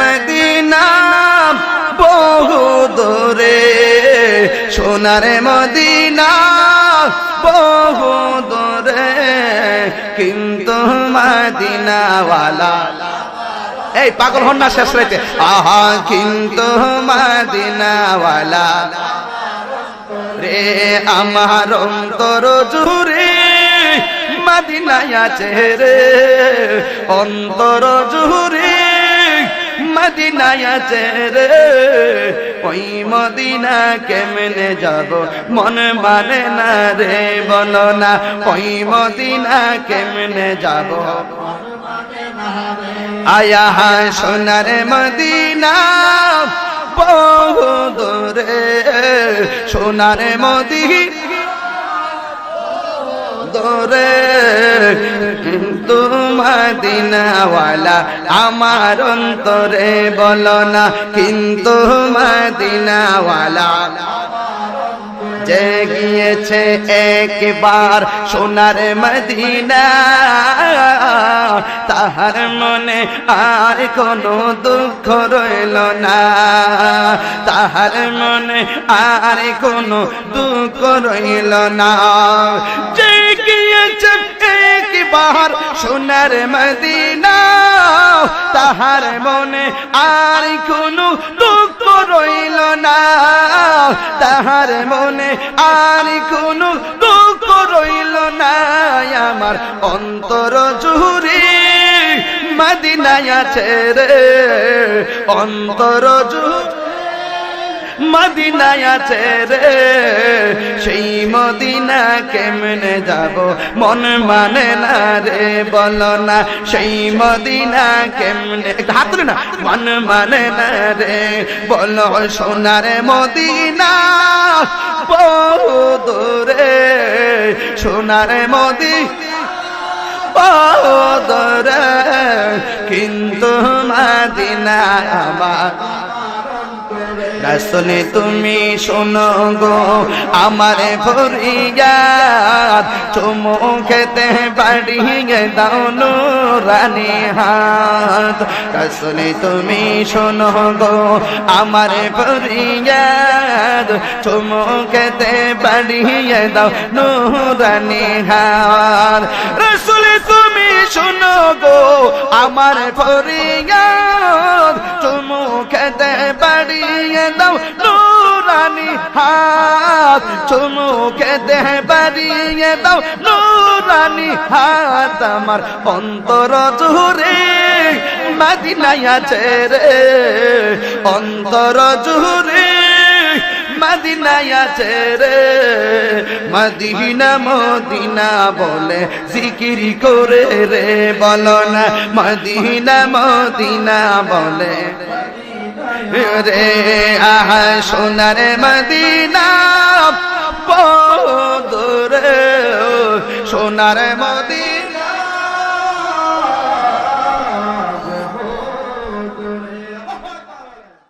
Medina বহু দূরে, সোনার মদিনা বহু দূরে, কিন্তু মদিনাওয়ালা। এই পাগল হন না শেষ রাইতে। আহা, কিন্তু মদিনাওয়ালা। রে, আমার অন্তর জুড়ে মদিনায় আছে রে। অন্তর জুড়ে মদিনায় আছে রে। ওই মদিনা কেমনে যাব? মন মানে না রে বলো না, ওই মদিনা কেমনে যাব? আয়া হ্যাঁ সোনার মদিনা, বহু দূরে। সোনার মদি দূরে। মদিনাওয়ালা আমার অন্তরে বলো না, কিন্তু মদিনাওয়ালা যে গিয়েছে একবার সোনার মদিনা। তাহার মনে আর কোনো দুঃখ রইল না। তাহার মনে আর কোনো দুঃখ রইল না। যে গিয়েছে একবার সোনার মদিনা, তাহার মনে আর কোনো দুঃখ রইল না। তাহার মনে আর কোনো দুঃখ রইল না। আমার অন্তর জুড়ে মদিনায় আছে রে, অন্তর জুড়ে মদিনায় আছে রে, সেই মদিনা কেমনে যাব? মন মানে না রে, বলো না, সেই মদিনা কেমনে হাত না, মন মানে না রে, বলো সোনার মদিনা বহু দূরে, সোনার মদি বহু দূরে, কিন্তু মদিনা আমার রাসলে তুমি শোনো গো, আমার ফরিয়াদ চুমু খেতে বাড়িয়ে দাও রানী হাত। রাসলে তুমি শোনো গো, আমার ফরিয়াদ চুমু খেতে বাড়িয়ে দাও নুরানি হাত। রাসলে তুমি শোনো গো, আমার ফরিয়াদ দাও নুরানি হাত। চুমু খেতে বাড়িয়ে দাও নুরানি হাত। আমার অন্তর জুড়ে মাদিনায় আছে রে। অন্তর জুড়ে মদিনায় আছে রে। মদিনা মদিনা বলে জিকির করে রে। বলো না, মদিনা মদিনা বলে। রে আহ সোনার মদিনা দূরে সোনার মদিনা।